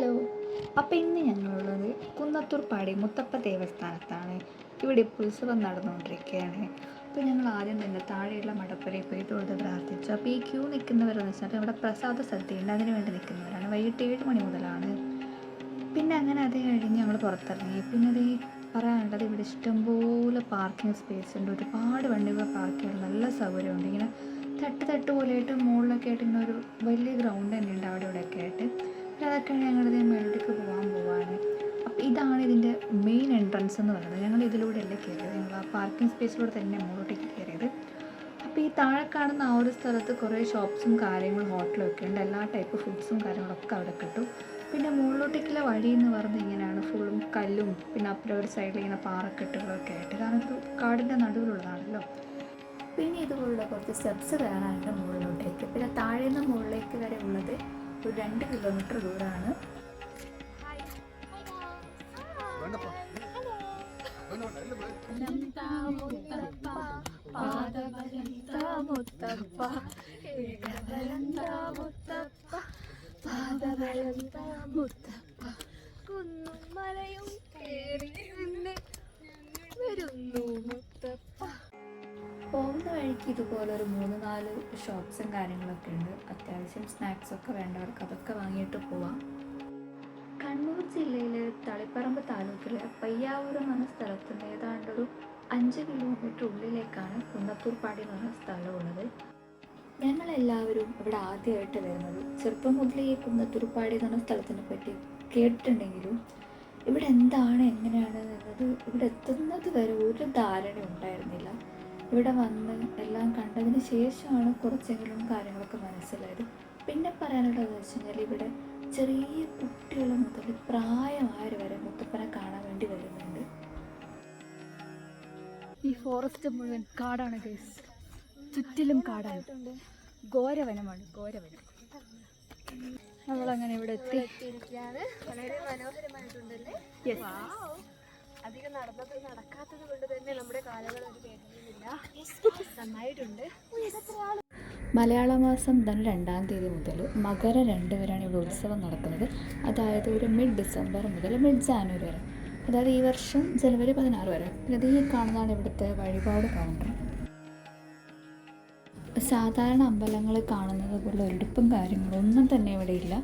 Hello. അപ്പോൾ ഇന്ന് ഞങ്ങളുള്ളത് കുന്നത്തൂർ പാടി മുത്തപ്പ ദേവസ്ഥാനത്താണ്. ഇവിടെ ഇപ്പോൾ ഉത്സവം നടന്നുകൊണ്ടിരിക്കുകയാണ്. അപ്പോൾ ഞങ്ങൾ ആദ്യം തന്നെ താഴെയുള്ള മടപ്പുരയിൽ പോയി തൊഴുത് പ്രാർത്ഥിച്ചു. അപ്പോൾ ഈ ക്യൂ നിൽക്കുന്നവരെന്ന് വെച്ചാൽ ഇവിടെ പ്രസാദ സദ്യയുണ്ട്. അതിന് വേണ്ടി നിൽക്കുന്നവരാണ്. വൈകിട്ട് ഏഴ് മണി മുതലാണ്. പിന്നെ അങ്ങനെ അത് കഴിഞ്ഞ് ഞങ്ങൾ പുറത്തിറങ്ങി. പിന്നെ അത് പറയാനുള്ളത് ഇവിടെ ഇഷ്ടംപോലെ പാർക്കിംഗ് സ്പേസ് ഉണ്ട്. ഒരുപാട് വണ്ടികൾ പാർക്ക് ചെയ്യാൻ നല്ല സൗകര്യമുണ്ട്. ഇങ്ങനെ തട്ട് തട്ട് പോലെയായിട്ട് മുകളിലൊക്കെ ആയിട്ട് ഇങ്ങനെ ഒരു വലിയ ഗ്രൗണ്ട് തന്നെ ഉണ്ട് അവിടെ ഇവിടെയൊക്കെ ആയിട്ട്. അതൊക്കെ ഞങ്ങളിത് മേളിലേക്ക് പോകാൻ പോവാണ്. അപ്പോൾ ഇതാണ് ഇതിന്റെ മെയിൻ എൻട്രൻസ് എന്ന് പറയുന്നത്. ഞങ്ങൾ ഇതിലൂടെ അല്ലേ കയറിയത് ഞങ്ങൾ ആ പാർക്കിംഗ് സ്പേസിലൂടെ തന്നെ മുകളിലോട്ടേക്ക് കയറിയത് അപ്പോൾ ഈ താഴെ കാണുന്ന ആ ഒരു സ്ഥലത്ത് കുറേ ഷോപ്സും കാര്യങ്ങളും ഹോട്ടലും ഒക്കെ ഉണ്ട്. എല്ലാ ടൈപ്പ് ഫുഡ്സും കാര്യങ്ങളൊക്കെ അവിടെ കിട്ടും. പിന്നെ മുകളിലോട്ടേക്കുള്ള വഴി എന്ന് പറയുന്നത് ഇങ്ങനെയാണ്. ഫുള്ളും കല്ലും പിന്നെ അപ്പുറം ഒരു സൈഡിൽ ഇങ്ങനെ പാറക്കെട്ടുകളൊക്കെ ആയിട്ട്. കാരണം ഇത് കാടിന്റെ നടുവിലുള്ളതാണല്ലോ. പിന്നെ ഇതുപോലുള്ള കുറച്ച് സ്റ്റെപ്സ് കയറാനുണ്ട് മുകളിലോട്ടേക്ക്. പിന്നെ താഴെ നിന്ന് മുകളിലേക്ക് വരെ ഉള്ളത് ഒരു രണ്ട് കിലോമീറ്റർ ദൂരമാണ് കുന്നും ഇതുപോലെ ഒരു മൂന്ന് നാല് ഷോപ്സും കാര്യങ്ങളൊക്കെ ഉണ്ട്. അത്യാവശ്യം സ്നാക്സ് ഒക്കെ വേണ്ടവർക്ക് അതൊക്കെ വാങ്ങിയിട്ട് പോവാം. കണ്ണൂർ ജില്ലയിലെ തളിപ്പറമ്പ് താലൂക്കിലെ പയ്യാവൂർ എന്ന് പറഞ്ഞ സ്ഥലത്ത് നിന്ന് ഏതാണ്ടൊരു അഞ്ച് കിലോമീറ്റർ ഉള്ളിലേക്കാണ് കുന്നത്തൂർപ്പാടി എന്ന് പറഞ്ഞ സ്ഥലമുള്ളത് ഞങ്ങളെല്ലാവരും ഇവിടെ ആദ്യമായിട്ട് വരുന്നത് ചെറുപ്പം മുതലേ ഈ കുന്നത്തൂർപ്പാടി എന്ന് പറഞ്ഞ സ്ഥലത്തിനെ പറ്റി കേട്ടിട്ടുണ്ടെങ്കിലും ഇവിടെ എന്താണ് എങ്ങനെയാണ് എന്നത് ഇവിടെ എത്തുന്നത് വരെ ഒരു ധാരണ ഉണ്ടായിരുന്നില്ല. ഇവിടെ വന്ന് എല്ലാം കണ്ടതിന് ശേഷമാണ് കുറച്ചെങ്കിലും കാര്യങ്ങളൊക്കെ മനസ്സിലായത്. പിന്നെ പറയാനുള്ളതെന്ന് വെച്ച് കഴിഞ്ഞാൽ ഇവിടെ ചെറിയ കുട്ടികൾ മുതൽ പ്രായമായവർ വരെ മുത്തപ്പനെ കാണാൻ വേണ്ടി വരുന്നുണ്ട്. ഈ ഫോറസ്റ്റ് മുഴുവൻ കാടാണ് ഗൈസ് ചുറ്റിലും കാടാണ്. ഘോരവനമാണ് ഘോരവനം. നമ്മളങ്ങനെ ഇവിടെ എത്തി. വളരെ മനോഹരമായിട്ടുണ്ടല്ലേ. അധികം നടന്നത് നടക്കാത്തത് കൊണ്ട് തന്നെ നമ്മുടെ കാലങ്ങൾ ഒരു മലയാള മാസം തന്നെ രണ്ടാം തീയതി മുതൽ മകര രണ്ട് വരെയാണ് ഇവിടെ ഉത്സവം നടക്കുന്നത്. അതായത് ഒരു മിഡ് ഡിസംബർ മുതൽ മിഡ് ജാനുവരി വരെ. അതായത് ഈ വർഷം ജനുവരി പതിനാറ് വരെ. ഇത് ഈ കാണുന്നതാണ് ഇവിടുത്തെ വഴിപാട് കൗണ്ടർ സാധാരണ അമ്പലങ്ങളിൽ കാണുന്നത് പോലുള്ള ഒരുപ്പും കാര്യങ്ങളൊന്നും തന്നെ ഇവിടെ ഇല്ല.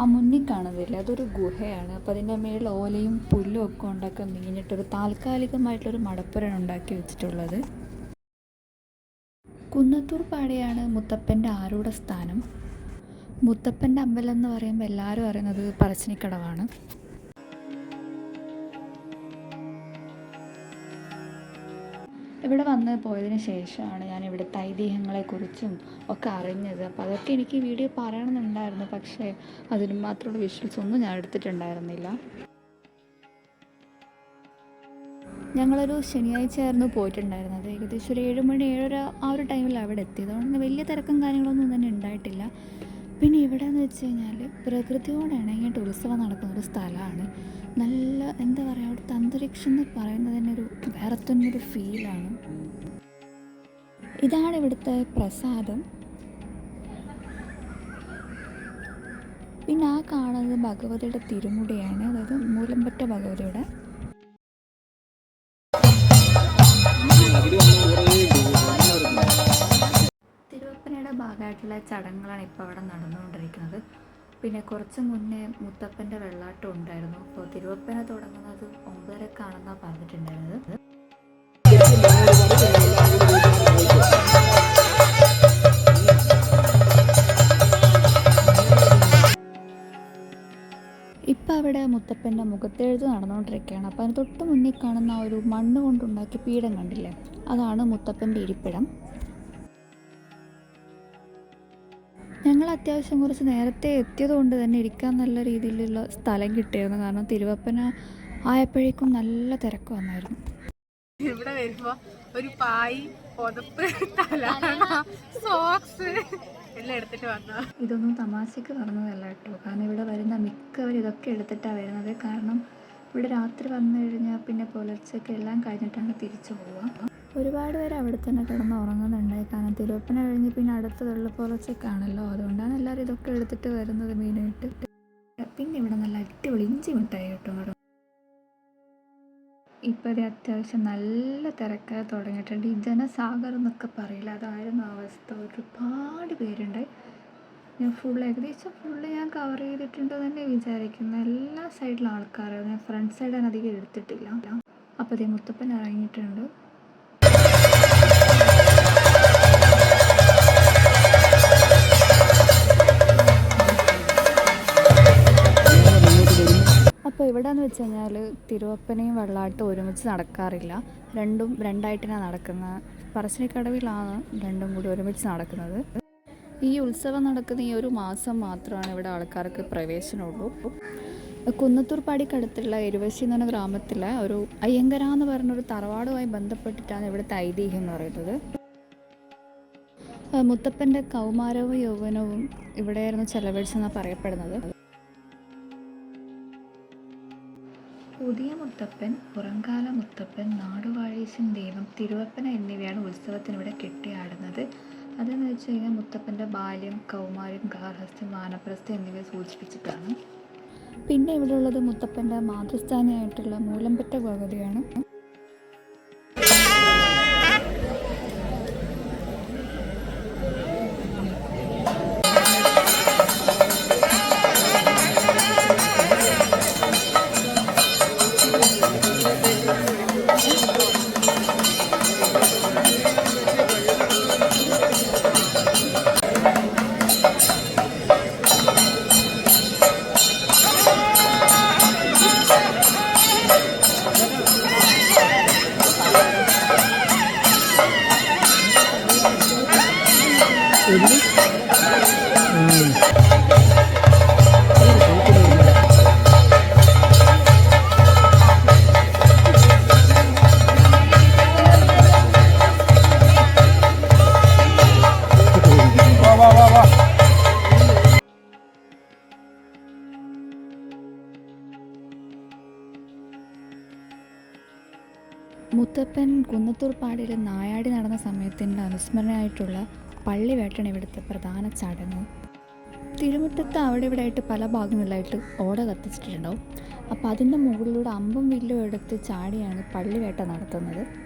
ആ മുന്നിൽ കാണുന്നില്ല അതൊരു ഗുഹയാണ്. അപ്പോൾ അതിന്റെ മേളിൽ ഓലയും പുല്ലും ഒക്കെ ഉണ്ടാക്കി നീങ്ങിട്ടൊരു താൽക്കാലികമായിട്ടൊരു മടപ്പുരയാണ് ഉണ്ടാക്കി വെച്ചിട്ടുള്ളത്. കുന്നത്തൂർ പാടിയാണ് മുത്തപ്പന്റെ ആരുടെ സ്ഥാനം. മുത്തപ്പന്റെ അമ്പലം എന്ന് പറയുമ്പോൾ എല്ലാവരും അറിയുന്നത് പറശ്ശിനിക്കടവാണ്. ഇവിടെ വന്ന് പോയതിന് ശേഷമാണ് ഞാൻ ഇവിടുത്തെ ഐതിഹ്യങ്ങളെക്കുറിച്ചും ഒക്കെ അറിഞ്ഞത്. അപ്പോൾ അതൊക്കെ എനിക്ക് വീഡിയോ പറയണമെന്നുണ്ടായിരുന്നു. പക്ഷേ അതിന് മാത്രമുള്ള വിഷ്വൽസ് ഒന്നും ഞാൻ എടുത്തിട്ടുണ്ടായിരുന്നില്ല. ഞങ്ങളൊരു ശനിയാഴ്ചയായിരുന്നു പോയിട്ടുണ്ടായിരുന്നത്. ഏകദേശം ഒരു ഏഴ് മണി ഏഴര ആ ഒരു ടൈമിൽ അവിടെ എത്തിയത്. അതുകൊണ്ട് വലിയ തിരക്കും കാര്യങ്ങളൊന്നും തന്നെ ഉണ്ടായിട്ടില്ല. പിന്നെ ഇവിടെ എന്ന് വെച്ച് കഴിഞ്ഞാൽ പ്രകൃതിയോട് ഇണങ്ങിയിട്ട് ഉത്സവം നടക്കുന്ന ഒരു സ്ഥലമാണ്. നല്ല എന്താ പറയുക അവിടുത്തെ അന്തരീക്ഷം എന്ന് പറയുന്നത് തന്നെ ഒരു വേറെ തന്നെ ഒരു ഫീലാണ് ഇതാണ് ഇവിടുത്തെ പ്രസാദം. പിന്നെ ആ കാണുന്നത് ഭഗവതിയുടെ തിരുമുടിയാണ്. അതായത് മൂലമ്പറ്റ ഭഗവതിയുടെ ഭാഗമായിട്ടുള്ള ചടങ്ങുകളാണ് ഇപ്പോൾ അവിടെ നടന്നുകൊണ്ടിരിക്കുന്നത്. പിന്നെ കുറച്ച് മുന്നേ മുത്തപ്പന്റെ വെള്ളാട്ടം ഉണ്ടായിരുന്നു. അപ്പോൾ തിരുവപ്പന തുടങ്ങുന്നത് ഒമ്പതരക്കാണെന്നാണ് പറഞ്ഞിട്ടുണ്ടായിരുന്നത്. ഇപ്പം അവിടെ മുത്തപ്പന്റെ മുഖത്തെഴുത്ത് നടന്നുകൊണ്ടിരിക്കുകയാണ്. അപ്പോൾ അതിന് തൊട്ട് മുന്നിൽ കാണുന്ന ഒരു മണ്ണ് കൊണ്ടുണ്ടാക്കിയ പീഠം കണ്ടില്ലേ? അതാണ് മുത്തപ്പന്റെ ഇരിപ്പിടം. അത്യാവശ്യം കുറച്ച് നേരത്തെ എത്തിയത് കൊണ്ട് തന്നെ ഇരിക്കാൻ നല്ല രീതിയിലുള്ള സ്ഥലം കിട്ടിയിരുന്നു. കാരണം തിരുവപ്പന ആയപ്പോഴേക്കും നല്ല തിരക്ക് വന്നായിരുന്നു. ഇവിടെ വരുമ്പോ ഒരു പായി പുതപ്പ് സോക്സ് എല്ലാം എടുത്തിട്ട് വന്നു. ഇതൊന്നും തമാശക്ക് പറഞ്ഞതല്ല കേട്ടോ. കാരണം ഇവിടെ വരുന്ന മിക്കവരും ഇതൊക്കെ എടുത്തിട്ടാണ് വരുന്നത്. കാരണം ഇവിടെ രാത്രി വന്നു കഴിഞ്ഞാൽ പിന്നെ പുലർച്ചയ്ക്ക് എല്ലാം കഴിഞ്ഞിട്ടാണ് തിരിച്ചു പോവുക. ഒരുപാട് പേര് അവിടെ തന്നെ കിടന്ന് ഉറങ്ങുന്നുണ്ട്. കാരണം തിരുവപ്പന കഴിഞ്ഞ് പിന്നെ അടുത്ത വെള്ളപ്പൊലച്ചക്കാണല്ലോ അതുകൊണ്ടാണ് എല്ലാവരും ഇതൊക്കെ എടുത്തിട്ട് വരുന്നത് മെയിനായിട്ട് പിന്നെ ഇവിടെ നല്ല അടിപൊളി ഇഞ്ചി മിഠായി കിട്ടും. കേട്ടോ ഇപ്പോൾ ഇത് അത്യാവശ്യം നല്ല തിരക്ക് തുടങ്ങിയിട്ടുണ്ട്. ഈ ജനസാഗർ എന്നൊക്കെ പറയില്ല അതായിരുന്നു അവസ്ഥ. ഒരുപാട് പേരുണ്ട്. ഞാൻ ഫുൾ ഏകദേശം ഫുള്ള് ഞാൻ കവർ ചെയ്തിട്ടുണ്ട് തന്നെ വിചാരിക്കുന്നു. എല്ലാ സൈഡിലും ആൾക്കാരാണ്. ഞാൻ ഫ്രണ്ട് സൈഡ് അധികം എടുത്തിട്ടില്ല. അപ്പോൾ അതേ മുത്തപ്പൻ ഇറങ്ങിയിട്ടുണ്ട്. അപ്പോൾ ഇവിടെ എന്ന് വെച്ച് കഴിഞ്ഞാൽ തിരുവപ്പനയും വെള്ളാട്ടും ഒരുമിച്ച് നടക്കാറില്ല. രണ്ടും രണ്ടായിട്ടാണ് നടക്കുന്നത്. പറശ്ശിനിക്കടവിലാണ് രണ്ടും കൂടി ഒരുമിച്ച് നടക്കുന്നത്. ഈ ഉത്സവം നടക്കുന്ന ഈ ഒരു മാസം മാത്രമാണ് ഇവിടെ ആൾക്കാർക്ക് പ്രവേശനമുള്ളൂ. കുന്നത്തൂർപ്പാടിക്കടുത്തുള്ള എരുവശി എന്ന് പറഞ്ഞ ഗ്രാമത്തിലെ ഒരു അയ്യങ്കര എന്ന് പറഞ്ഞൊരു തറവാടുമായി ബന്ധപ്പെട്ടിട്ടാണ് ഇവിടുത്തെ ഐതിഹ്യം എന്ന് പറയുന്നത്. മുത്തപ്പന്റെ കൗമാരവും യൗവനവും ഇവിടെയായിരുന്നു ചെലവഴിച്ചെന്നാണ് പറയപ്പെടുന്നത്. പുതിയ മുത്തപ്പൻ പുറങ്കാല മുത്തപ്പൻ നാടുവാഴീശൻ ദൈവം തിരുവപ്പന എന്നിവയാണ് ഉത്സവത്തിനിവിടെ കെട്ടിയാടുന്നത്. അതെന്ന് വെച്ച് കഴിഞ്ഞാൽ മുത്തപ്പന്റെ ബാല്യം കൗമാരം ഗാർഹസ്ഥ്യം വാനപ്രസ്ഥം എന്നിവയെ സൂചിപ്പിച്ചിട്ടാണ്. പിന്നെ ഇവിടെ ഉള്ളത് മുത്തപ്പന്റെ മാതൃസ്ഥാനിയായിട്ടുള്ള മൂലമ്പറ്റ ഭഗവതിയാണ്. മുത്തപ്പൻ കുന്നത്തൂർ പാടിയിൽ നായാടി നടന്ന സമയത്തിന്റെ അനുസ്മരണയായിട്ടുള്ള പള്ളിവേട്ടാണ് ഇവിടുത്തെ പ്രധാന ചടങ്ങ്. തിരുമുറ്റത്ത് അവിടെ ഇവിടെ ആയിട്ട് പല ഭാഗങ്ങളിലായിട്ട് ഓട കത്തിച്ചിട്ടുണ്ടാവും. അപ്പോൾ അതിന്റെ മുകളിലൂടെ അമ്പും വില്ലും എടുത്ത് ചാടിയാണ് പള്ളിവേട്ട നടത്തുന്നത്.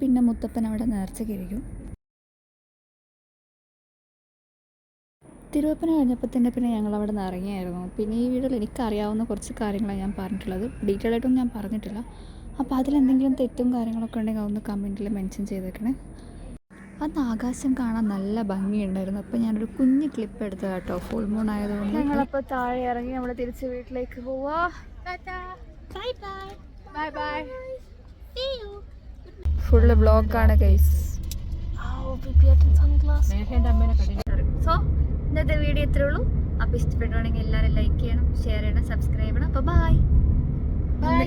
പിന്നെ മുത്തപ്പൻ അവിടെ നേർച്ച കിഴിക്കും തിരുവപ്പന കഴിഞ്ഞപ്പോൾ തന്നെ പിന്നെ ഞങ്ങൾ അവിടെ നിന്ന് ഇറങ്ങിയായിരുന്നു. പിന്നെ ഈ വീഡിയോയിൽ എനിക്കറിയാവുന്ന കുറച്ച് കാര്യങ്ങളാണ് ഞാൻ പറഞ്ഞിട്ടുള്ളത്. ഡീറ്റെയിൽ ആയിട്ടൊന്നും ഞാൻ പറഞ്ഞിട്ടില്ല. അപ്പോൾ അതിലെന്തെങ്കിലും തെറ്റും കാര്യങ്ങളൊക്കെ ഉണ്ടെങ്കിൽ അതൊന്ന് കമന്റിൽ മെൻഷൻ ചെയ്തേക്കണേ. അന്ന് ആകാശം കാണാൻ നല്ല ഭംഗിയുണ്ടായിരുന്നു. അപ്പോൾ ഞാനൊരു കുഞ്ഞ് ക്ലിപ്പ് എടുത്തത് കേട്ടോ. ഫുൾ മൂൺ ആയതുകൊണ്ട്. ഞങ്ങളപ്പോൾ താഴെ ഇറങ്ങി നമ്മൾ തിരിച്ച് വീട്ടിലേക്ക് പോവാ. ബൈ ബൈ ബൈ ഫുള്ള് ബ്ലോക്കാണ് ഗൈസ് സോ ഇന്നത്തെ വീഡിയോ ഇത്രേ ഉള്ളൂ. അപ്പോൾ ഇഷ്ടപ്പെട്ടുവാണെങ്കിൽ എല്ലാവരും ലൈക്ക് ചെയ്യണം ഷെയർ ചെയ്യണം സബ്സ്ക്രൈബ് ചെയ്യണം. അപ്പോൾ ബൈ ബൈ